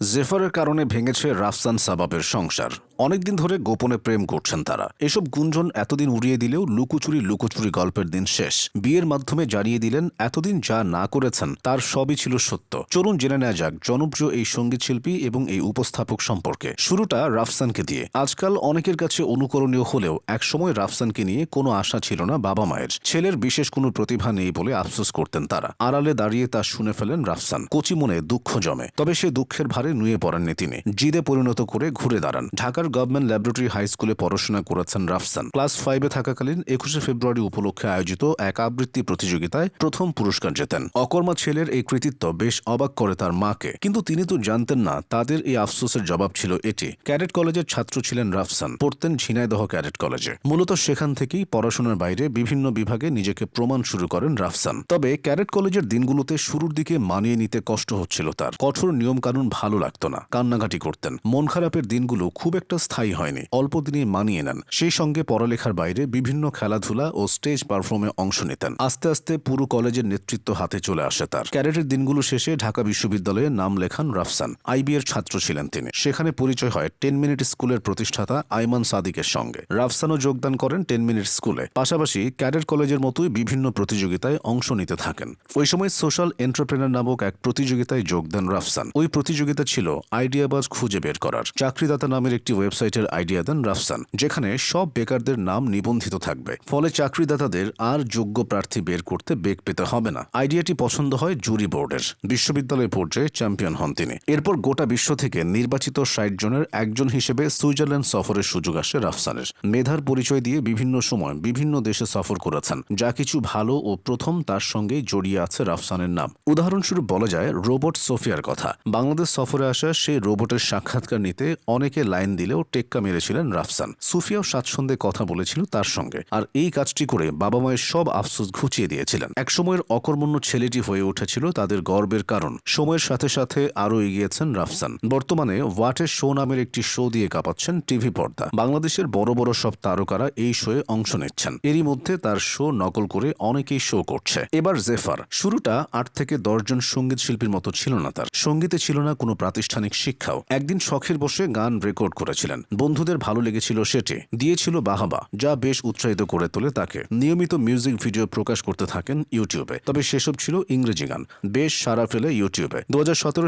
জেফারের কারণে ভেঙেছে রাফসান সাবাবের সংসার। অনেকদিন ধরে গোপনে প্রেম করছেন তারা। এসব গুঞ্জন এতদিন উড়িয়ে দিলেও লুকোচুরি লুকোচুরি গল্পের দিন শেষ। বিয়ের মাধ্যমে জানিয়ে দিলেন, এতদিন যা না করেছেন, তার সবই ছিল সত্য। চলুন জেনে নেওয়া যাক জনপ্রিয় এই সংগীত শিল্পী এবং এই উপস্থাপক সম্পর্কে। শুরুটা রাফসানকে দিয়ে। আজকাল অনেকের কাছে অনুকরণীয় হলেও একসময় রাফসানকে নিয়ে কোনো আশা ছিল না বাবা মায়ের। ছেলের বিশেষ কোনো প্রতিভা নেই বলে আফসোস করতেন তারা। আড়ালে দাঁড়িয়ে তা শুনে ফেলেন রাফসান। কচি মনে দুঃখ জমে, তবে সে দুঃখের ভারে নুয়ে পড়েননি তিনি। জিদে পরিণত করে ঘুরে দাঁড়ান। ঢাকার গভর্নমেন্ট ল্যাবরেটরি হাই স্কুলে পড়াশোনা করেছেন রাফসান। ক্লাস ফাইভে থাকাকালীন একুশে ফেব্রুয়ারি উপলক্ষে আয়োজিত এক আবৃত্তি প্রতিযোগিতায় প্রথম পুরস্কার জেতেন। অকর্মা ছেলের এই কৃতিত্ব বেশ অবাক করে তার মাকে। কিন্তু তিনি তো জানতেন না, তাদের এই আফসোসের জবাব ছিল এটি। ক্যাডেট কলেজের ছাত্র ছিলেন রাফসান, পড়তেন ঝিনাইদহ ক্যাডেট কলেজে। মূলত সেখান থেকেই পড়াশোনার বাইরে বিভিন্ন বিভাগে নিজেকে প্রমাণ শুরু করেন রাফসান। তবে ক্যাডেট কলেজের দিনগুলোতে শুরুর দিকে মানিয়ে নিতে কষ্ট হচ্ছিল তার। কঠোর নিয়মকানুন ভালো লাগতো না, কান্নাকাটি করতেন। মন খারাপের দিনগুলো খুব একটা স্থায়ী হয়নি। অল্প দিনে মানিয়ে নেন। সেই সঙ্গে পড়ালেখার বাইরে বিভিন্ন খেলাধুলা ও স্টেজ পারফর্মে অংশ নিতেন। আস্তে আস্তে পুরো কলেজের নেতৃত্ব হাতে চলে আসে তার। ক্যারেটের দিনগুলো শেষে ঢাকা বিশ্ববিদ্যালয়ে নাম লেখান রাফসান। আইবি এর ছাত্র ছিলেন তিনি। সেখানে পরিচয় হয় টেন মিনিট স্কুলের প্রতিষ্ঠাতা আইমান সাদিকের সঙ্গে। রাফসানও যোগদান করেন টেন মিনিট স্কুলে। পাশাপাশি ক্যাডেট কলেজের মতোই বিভিন্ন প্রতিযোগিতায় অংশ নিতে থাকেন। ওই সময় সোশ্যাল এন্টারপ্রেনার নামক এক প্রতিযোগিতায় যোগ দেন রাফসান। ওই প্রতিযোগিতা ছিল আইডিয়াবাজ খুঁজে বের করার। চাকরিদাতা নামের একটি ওয়েবসাইটের আইডিয়া দেন রাফসান, যেখানে সব বেকারদের নাম নিবন্ধিত থাকবে। ফলে চাকরিদাতাদের আর যোগ্য প্রার্থী বের করতে বেগ পেতে হবে না। আইডিয়াটি পছন্দ হয় জুরি বোর্ডের। বিশ্ববিদ্যালয় পর্যায়ে চ্যাম্পিয়ন হন তিনি। এরপর গোটা বিশ্ব থেকে নির্বাচিত ষাট জনের একজন হিসেবে সুইজারল্যান্ড সফরের সুযোগ আসে রাফসানের। মেধার পরিচয় দিয়ে বিভিন্ন সময় বিভিন্ন দেশে সফর করেছেন। যা কিছু ভালো ও প্রথম তার সঙ্গেই জড়িয়ে আছে রাফসানের নাম। উদাহরণস্বরূপ বলা যায়, রোবট সোফিয়ার কথা। বাংলাদেশ সফরে আসা সেই রোবটের সাক্ষাৎকার নিতে অনেকে লাইন দিলেও টেক্কা মেরেছিলেন রাফসান। সুফিয়াও স্বাচ্ছন্দ্যে কথা বলেছিল তার সঙ্গে। আর এই কাজটি করে বাবা মায়ের সব আফসোস ঘুচিয়ে দিয়েছিলেন। একসময়ের অকর্মণ্য ছেলেটি হয়ে উঠেছিল তাদের গর্বের কারণ। সময়ের সাথে সাথে আরও এগিয়েছেন রাফসান। বর্তমানে ওয়াটের শো নামের একটি শো দিয়ে কাঁপাচ্ছেন টিভি পর্দা। বাংলাদেশের বড় বড় সব তারকারা এই শোয়ে অংশ নিচ্ছেন। এরই মধ্যে তার শো নকল করে অনেকেই শো করছে। এবার জেফার। শুরুটা আট থেকে দশজন সংগীত শিল্পীর মতো ছিল না তার। সঙ্গীতে ছিল না কোনো প্রাতিষ্ঠানিক শিক্ষাও। একদিন শখের বসে গান রেকর্ড করেছিলেন। বন্ধুদের ভালো লেগেছিল সেটি। দিয়েছিল বাহাবা, যা বেশ উৎসাহিত করে তোলে তাকে। নিয়মিত মিউজিক ভিডিও প্রকাশ করতে থাকেন ইউটিউবে। তবে সেসব ছিল ইংরেজি গান। বেশ সারা ফেলে ইউটিউবে। দু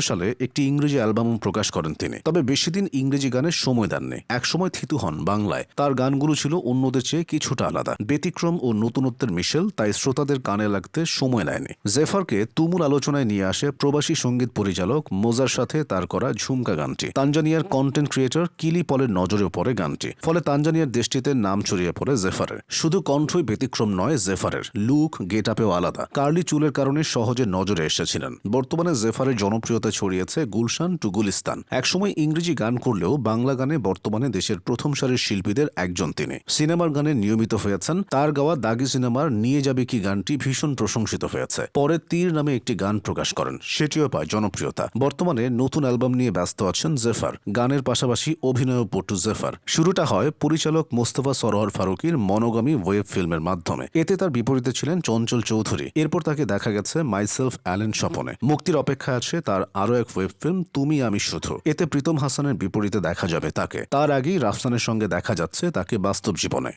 সালে একটি ইংরেজি অ্যালবামও প্রকাশ করেন তিনি। তবে বেশি দিন ইংরেজি গানের সময় দেননি। একসময় থিতু হন বাংলায়। তার গানগুলো ছিল অন্যদের চেয়ে কিছুটা আলাদা। ব্যতিক্রম ও নতুনত্বের মিশেল, তাই শ্রোতাদের কানে লাগতে সময় নেয়নি। জেফারকে তুমুল আলোচনায় নিয়ে আসে প্রবাসী সংগীত পরিচালক মোজার সাথে তার করা ঝুমকা গানটি। তানজানিয়ার কন্টেন্ট ক্রিয়েটর কিলি পলের নজরে পড়ে গানটি। ফলে তানজানিয়ার দেশটিতে নাম ছড়িয়ে পড়ে জেফারের। শুধু কণ্ঠই ব্যতিক্রম নয় জেফারের। লুক গেট আপেও আলাদা। কার্লি চুলের কারণে সহজে নজরে এসেছিলেন। বর্তমানে জেফারের জনপ্রিয়তা ছড়িয়েছে গুলশান টু গুলিস্তান। একসময় ইংরেজি গান করলেও বাংলা গানে বর্তমানে দেশের প্রথম সারির শিল্পীদের একজন তিনি। সিনেমার গানে নিয়মিত হয়েছেন। তার গাওয়া দাগি সিনেমার নিয়ে যাবে কি গানটি ভীষণ প্রশংসিত হয়েছে। পরে তীর নামে একটি গান প্রকাশ করেন। সেটিও পায় জনপ্রিয়তা। বর্তমানে নতুন অ্যালবাম নিয়ে ব্যস্ত আছেন জেফার। গানের পাশাপাশি অভিনয় পটু জেফার। শুরুটা হয় পরিচালক মোস্তফা সরোয়ার ফারুকির মনোগামী ওয়েব ফিল্মের মাধ্যমে। এতে তার বিপরীতে ছিলেন চঞ্চল চৌধুরী। এরপর তাকে দেখা গেছে মাইসেলফ অ্যালেন স্বপনে। মুক্তির অপেক্ষা আছে তার আরও এক ওয়েব ফিল্ম, তুমি আমি শুধু। এতে প্রীতম হাসানের বিপরীতে দেখা যাবে তাকে। তার আগেই রাফসানের সঙ্গে দেখা যাচ্ছে তাকে বাস্তব জীবনে।